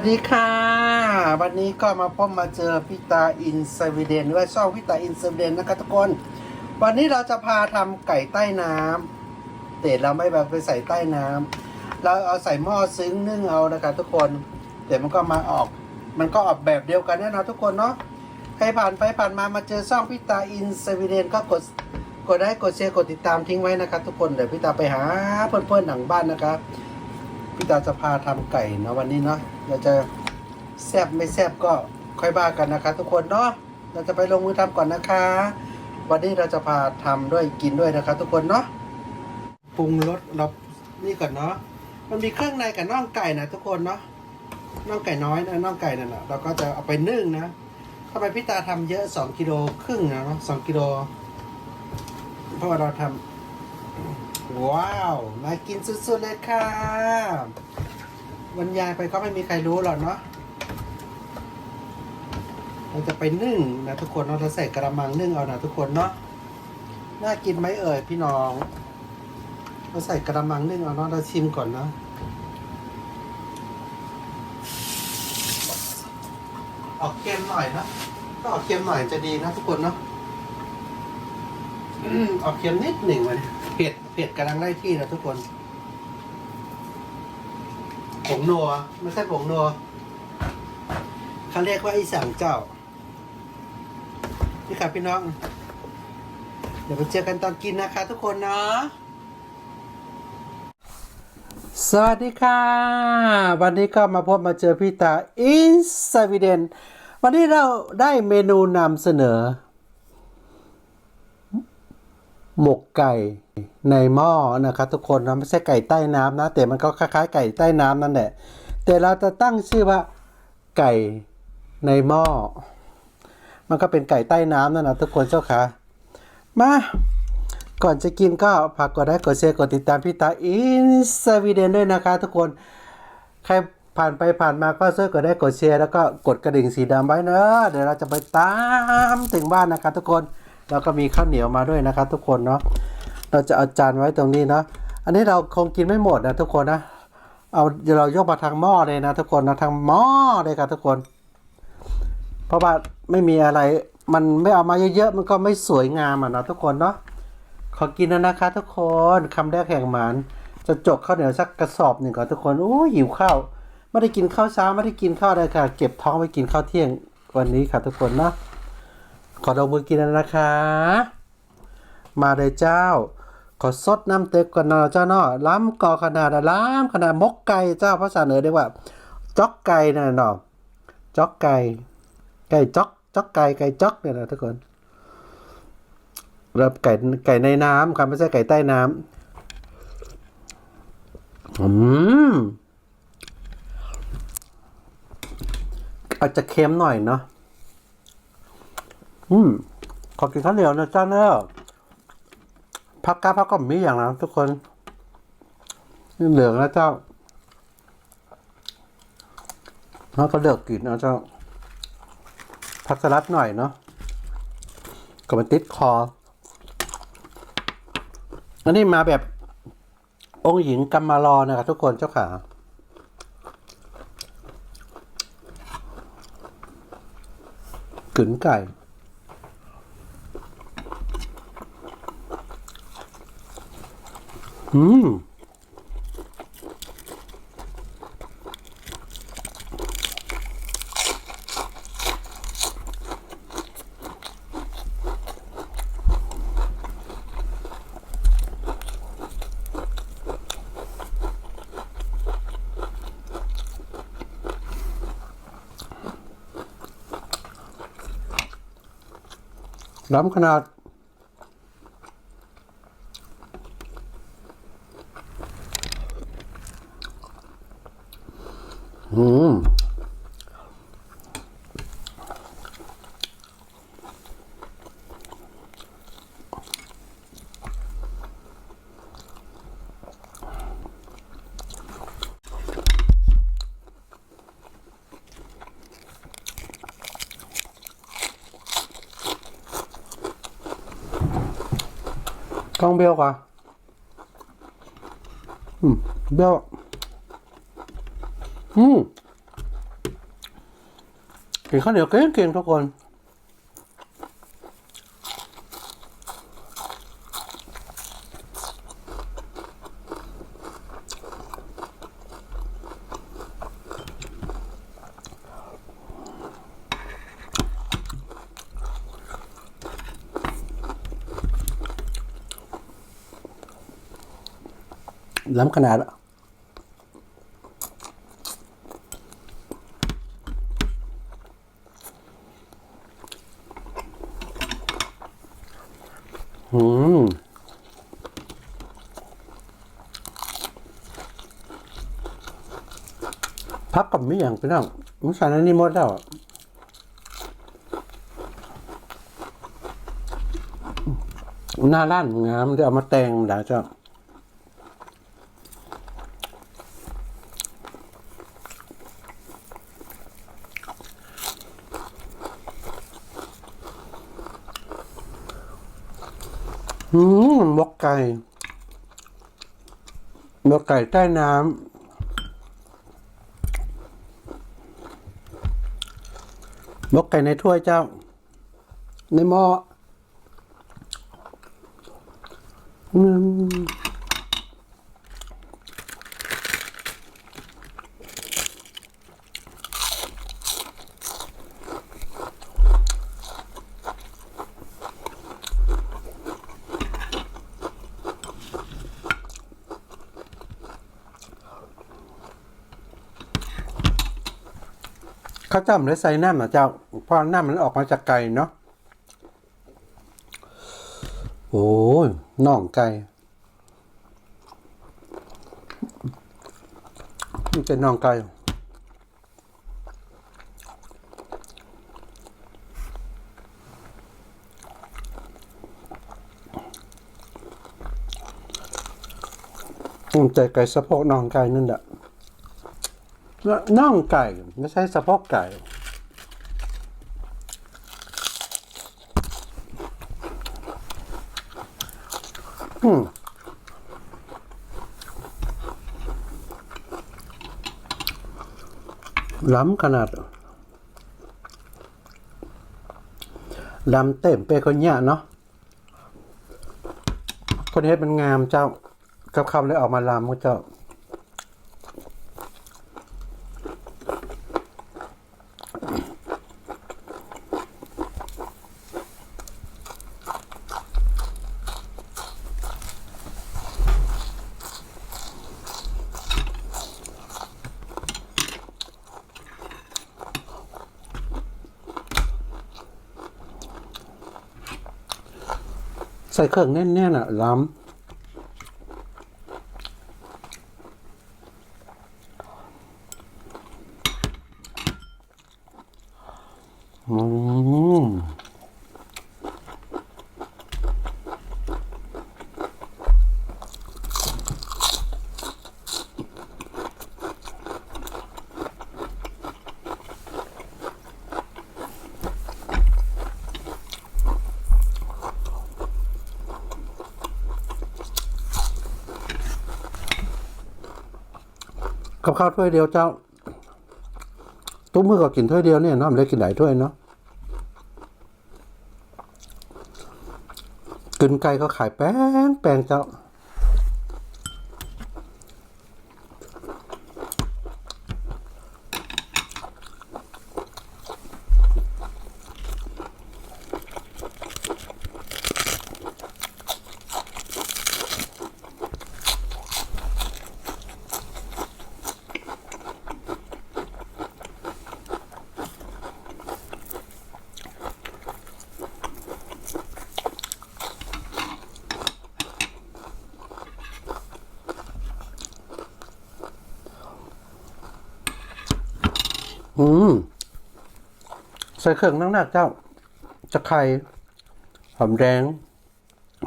สวัสดีค่ะ วันนี้ก็มาพบมาเจอพี่ตาอินสวีเดนด้วยช่องพี่ตาอินสวีเดนนะครับทุกคน วันนี้เราจะพาทำไก่ใต้น้ำแต่เราไม่แบบไปใส่ใต้น้ำเราเอาใส่หม้อซึ้งนึ่งเอานะครับทุกคนแต่มันก็มาออก มันก็ออกแบบเดียวกันแน่นอนทุกคนเนาะใครผ่านไปผ่านมามาเจอช่องพี่ตาอินสวีเดนก็กดกดได้กดแชร์กดติดตามทิ้งไว้นะครับทุกคนเดี๋ยวพี่ตาไปหาเพื่อนๆหลังบ้านนะครับ พี่ตาจะพาทำไก่นะวันนี้เนาะเราจะแซบไม่แซบก็ค่อยบ้ากันนะคะ ทุกคนเนาะเราจะไปลงมือทำก่อนนะคะ วันนี้เราจะพาทำด้วยกินด้วยนะคะ ทุกคนเนาะปรุงรสเรานี่ก่อนเนาะมันมีเครื่องในกับน่องไก่นะทุกคนเนาะน่องไก่น้อยนะน่องไก่นั่นแหละเราก็จะเอาไปนึ่งนะทำไมพี่ตาทำเยอะสองกิโลครึ่งนะเนาะสองกิโลเพราะว่าเราทำ ว้าวมากินสุดๆเลยค่ะบรรยายไปก็ไม่มีใครรู้หรอกเนาะเราจะไปนึ่งนะทุกคนเราจะใส่กระมังนึ่งเอานะทุกคนเนาะน่ากินไหมเอ่ยพี่น้องเราใส่กระมังนึ่งเอาเนาะเราชิมก่อนเนาะออกเค็มหน่อยนะก็ออกเค็มหน่อยจะดีนะทุกคนเนาะออกเค็มนิดหนึ่งมันเผ็ดเผ็ดกำลังไล่ที่นะทุกคน ผงนัวไม่ใช่ผงนัวเขาเรียกว่าไอ้สั่งเจ้า นี่ครับพี่น้อง เดี๋ยวไปเจอกันตอนกินนะคะ ทุกคนเนาะสวัสดีค่ะ วันนี้ก็มาพบมาเจอพี่ตาอินสวีเดนวันนี้เราได้เมนูนำเสนอ หมกไก่ ในหม้อนะครับทุกคนนะไม่ใช่ไก่ใต้น้ำนะ แต่มันก็คล้ายๆ ไก่ใต้น้ำนั่นแหละแต่เราจะตั้งชื่อว่าไก่ในหม้อ มันก็เป็นไก่ใต้น้ำนั่นนะทุกคนเจ้าค่ะ มา ก่อนจะกินก็ฝากกดไลค์กดแชร์กดติดตามพี่ตาอินสวีเดนด้วยนะคะทุกคน ใครผ่านไปผ่านมาก็ช่วยกดได้กดแชร์แล้วก็กดกระดิ่งสีดำไว้เนอะเดี๋ยวเราจะไปตามถึงบ้านนะคะทุกคน แล้วก็มีข้าวเหนียวมาด้วยนะคะทุกคนเนาะ เราจะเอาจานไว้ตรงนี้นะ อันนี้เราคงกินไม่หมดนะทุกคนนะ เอาเรายกมาทางหม้อเลยนะทุกคนนะทางหม้อเลยครับทุกคน เพราะว่าไม่มีอะไร มันไม่เอามาเยอะๆ มันก็ไม่สวยงามอะนะทุกคนเนาะ ขอกินนะนะคะ ทุกคนคำแรกแห่งหมานจะจกข้าวเหนียวสักกระสอบหนึ่งก่อนทุกคนโอ้หิวข้าวไม่ได้กินข้าวเช้าไม่ได้กินข้าวเลยค่ะ เก็บท้องไว้กินข้าวเที่ยงวันนี้ค่ะทุกคนเนาะขอดอกมือกินแล้วนะคะ มาเลยเจ้า ขอสดน้ำเต็กก่อนเนาะเจ้าเนาะล้ำกอขนาดล้ำขนาดมกไก่เจ้าภาษาเหนือเรียกว่าจ๊อกไก่นะเนาะจ๊อกไก่ไก่จ๊อกจ๊อกไก่ไก่จ๊อกเนี่ยนะทุกคนแล้วไก่ไก่ในน้ำครับไม่ใช่ไก่ใต้น้ำอืมอาจจะเค็มหน่อยเนาะอืมขอกินข้าวเหนียวนะเจ้าเนอะ พักก้าพักก็มีอย่างนะทุกคนนี่เหลืองนะเจ้าแล้วก็เลือกกินนะเจ้าพักสลัดหน่อยเนาะก็มันติดคอ อันนี้มาแบบองค์หญิงกัมารอนะครับทุกคนเจ้าขากึ๋นไก่ อืมล้ำขนาด ข้างเบี้ยวกว่าอืมเบี้ยวอืมกินข้าวเหนียวเก่งๆทุกคน ล้ำขนาดอะอืมพักกับไม่อย่างไปนั่งมุสานันนี่หมดแล้วหน้าร้านงามเดี๋ยวเอามาแต่งดาเจ้า อื มหมกไก่นกไก่ใต้น้ำนกไก่ในถ้วยเจ้า ในหม้ออืมาวจ้ำเลยใส่น้ำนะเจ้าเพราะน้ำมันออกมาจากไก่เนาะโอ้ยน่องไก่นี่เป็นน่องไก่อืมแต่ไก่สะโพกน่องไก่นั่นแหละ น่องไก่ ไม่ใช่สะโพกไก่ อืมล้ำขนาดล้ำเต็มเปคนเนี่ยเนาะคนเฮ็ดมันงามเจ้ากับคำเลยออกมาล้ำเจ้า ส่เครื่องแน่นๆอะล้ำอืม กับข้าวถ้วยเดียวเจ้า ตุ้มมือก็กินถ้วยเดียวเนี่ยเนาะไม่ได้กินหลายถ้วยเนาะกินไก่ก็ขายแป้งแป้งเจ้า อืม ใส่เครื่องนักๆเจ้าจะไข่หอมแดง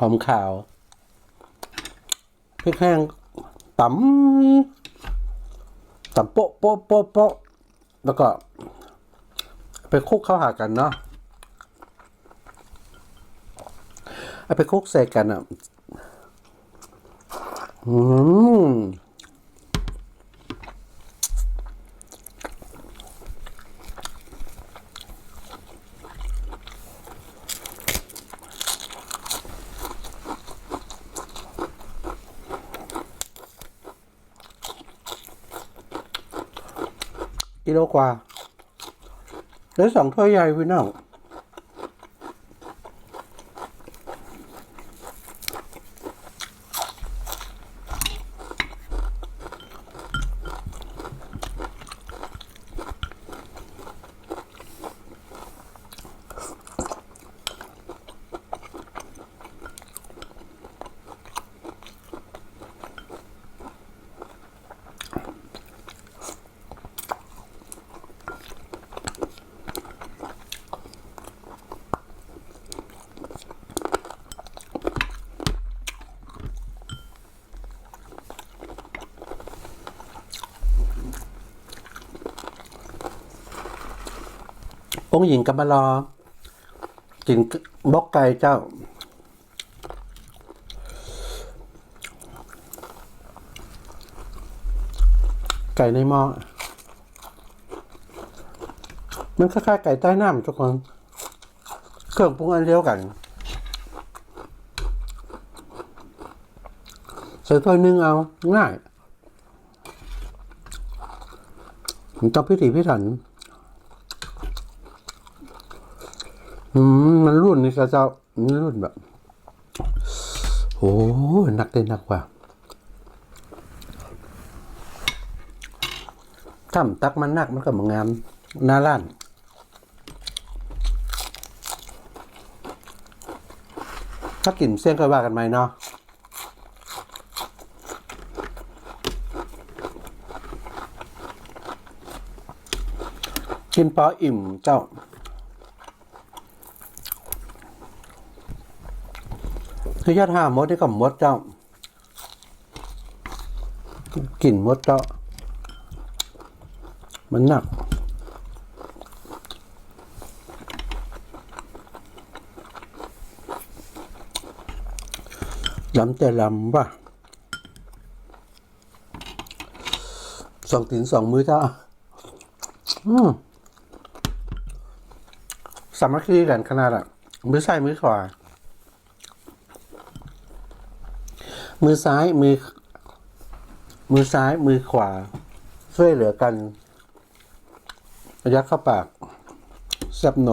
หอมขาวพริกแห้งตำตำโป๊ะโป๊ะโป๊ะโป๊ะแล้วก็ ไปคลุกเข้าหากันเนาะเอาไปคลุกใส่กันอะ อืม กิโลกว่าแล้วสองถ้วยใหญ่พี่น้อง องค์หญิงกำมารอกินบกไก่เจ้า ไก่ในหม้อมันคล้ายๆไก่ใต้น้ำทุกคน เครื่องปรุงอันเดียวกันใส่ถ้วยนึ่งเอาง่ายมันต้องพิถีพิถัน อืมมันรุ่นนี่ก็เจ้ามันรุ่นแบบโอ้หนักเลยหนักกว่าถ้ามันตักมันหนักมันก็มางามหน้าล้านถ้ากินเส้นก็ว่ากันไหมเนาะกินพออิ่มเจ้า คือยอดห้ามดนี่ก็มดเจ้า กลิ่นมดเจ้า มันหนักลำแต่ลำป่ะสองตีนสองมือเจ้า อืมสามัคคีกันขนาดอะมือซ้ายมือขวา มือซ้ายมือ มือซ้ายมือขวา ช่วยเหลือกันยัดเข้าปากแซบโน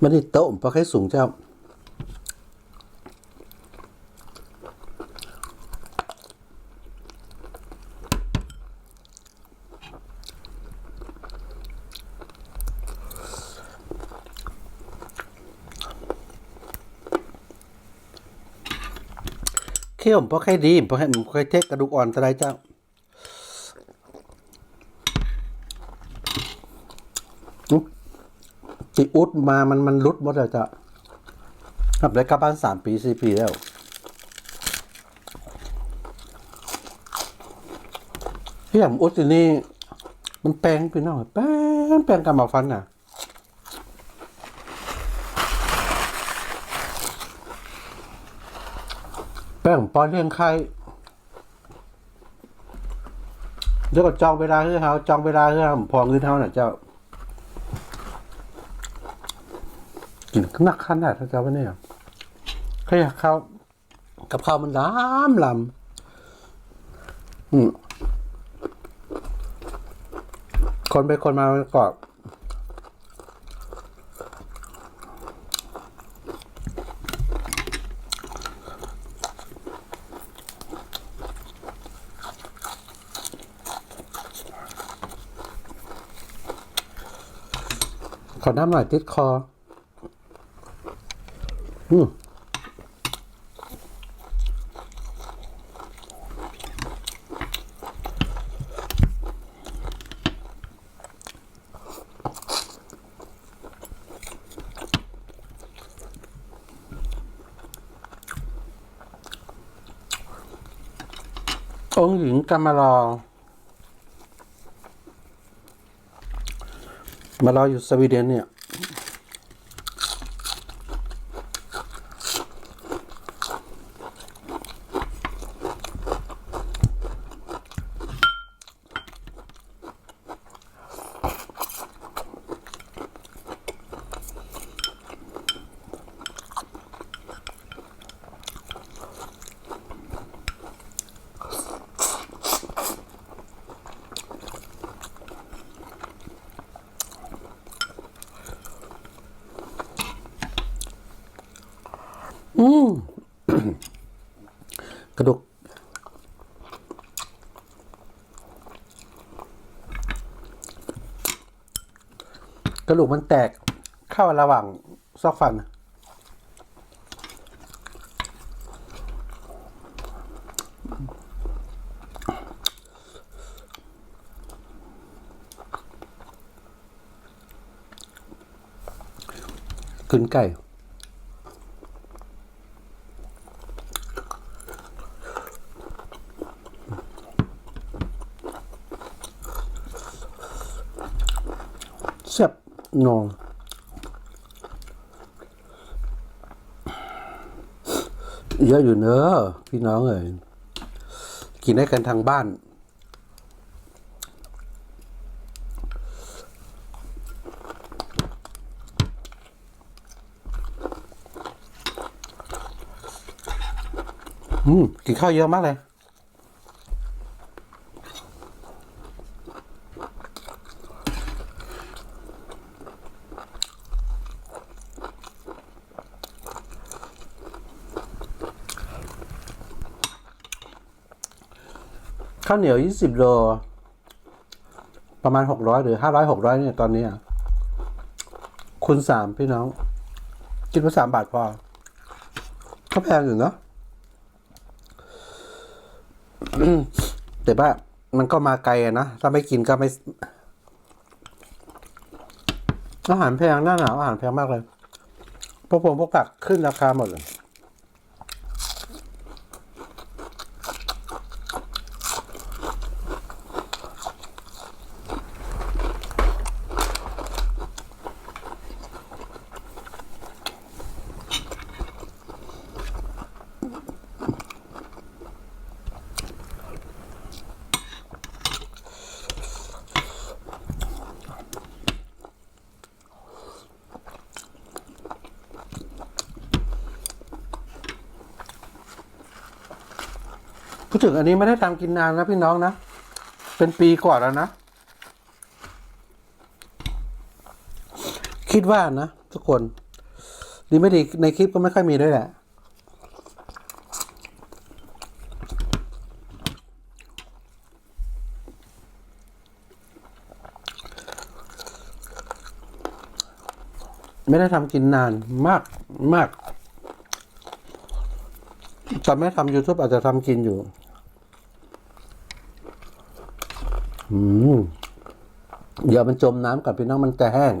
มันนี่โต๊ะเพราะแค่สูงเจ้า เขี้ยวผมเพราะแค่ดีเพราะแค่ผมเคยเทคกระดูกอ่อนตะไดเจ้าจิอุดมามันมันรุดหมดเลยจ้ะกลับได้กลับบ้านสามปีสี่ปีแล้ว พี่อย่างอุดที่นี่มันแปลงพี่น้องแป้งแปลงกำมาฟันน่ะ งปอนเลี้ยงไข่เดี๋ยวก็จองเวลาเฮ้เฮาจองเวลาเฮ้เฮาพอเงินเฮาน่ะเจ้ากินนักขนาดเจ้าปะเนี่ยแค่ข้าวกับข้าวมันล้ำลำอืมคนไปคนมาก็ น้ำหน่อยติดคอ อืมองค์หญิงกำมารอ မလာယူစဗီဒန်နဲ့ กระดูกกระดูกมันแตกเข้าระหว่างซอกฟัน ขึ้นไก่ เนองเยอะอยู่เนอะพี่น้องเอ้ยกินได้กันทางบ้านอืมกินข้าวเยอะมากเลย ข้าวเหนียวยี่สิบโล ประมาณหกร้อยหรือห้าร้อยหกร้อยเนี่ยตอนนี้คูณสามพี่น้องกินมาสามบาทพอก็แพงอยู่เนาะแต่ว่ามันก็มาไกลนะ ถ้าไม่กินก็ไม่ อาหารแพงหน้าหนาวอาหารแพงมากเลยพวกผมพวกผักขึ้นราคาหมดเลย พูดถึงอันนี้ไม่ได้ทำกินนานนะพี่น้องนะ เป็นปีกว่าแล้วนะ คิดว่านะ ทุกคน ดีไม่ดีในคลิปก็ไม่ค่อยมีด้วยแหละ ไม่ได้ทำกินนานมากมากตอนไม่ทำ YouTube อาจจะทำกินอยู่ อืม เดี๋ยวมันจมน้ำกับพี่น้องมันจะแห้ง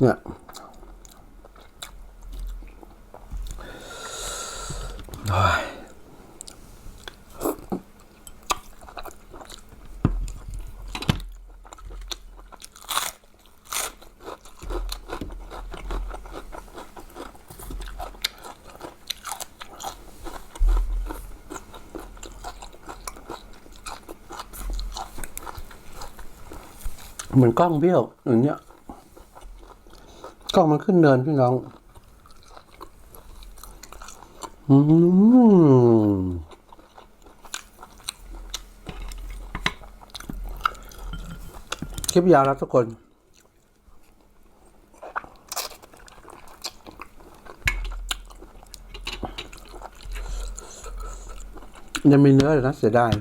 เนี่ย เหมือนกล้องเบี้ยวอย่างเนี้ยกล้องมันขึ้นเนินพี่น้อง อืมคลิปยาวแล้วทุกคนยังมีเนื้อเลยนะเสียดาย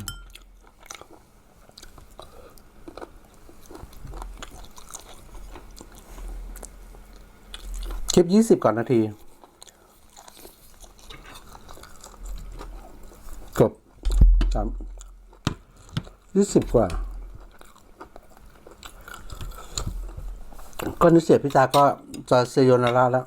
ปยี่สิบก่อนนาที กบสามยี่สิบกว่า ก็นิเสียพี่ตาก็จะเซโยนาราแล้ว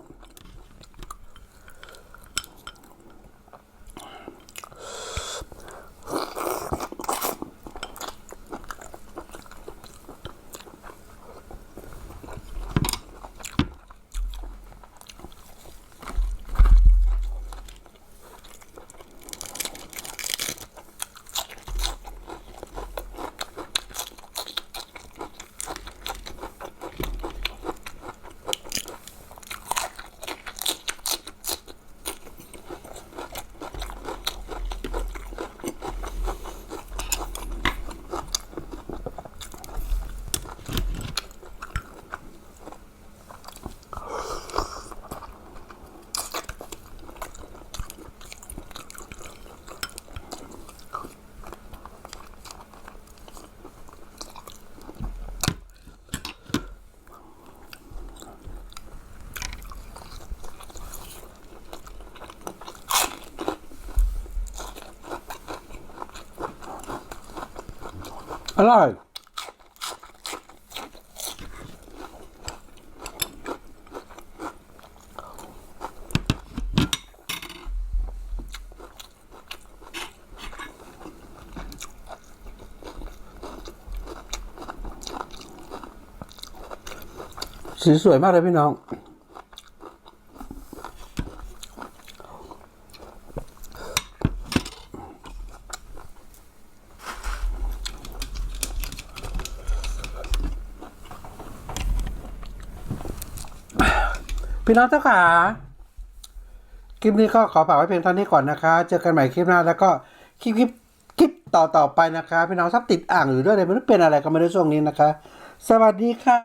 อร่อยสีสวยมากเลยพี่น้อง พี่น้องเจ้าขาคลิปนี้ก็ขอฝากไว้เพียงเท่านี้ก่อนนะคะ เจอกันใหม่คลิปหน้าแล้วก็คลิปคลิปคลิปต่อต่อๆไปนะคะ พี่น้องทับติดอ่างอยู่ด้วยเลยไม่รู้เป็นอะไรก็ไม่รู้ช่วงนี้นะคะ สวัสดีค่ะ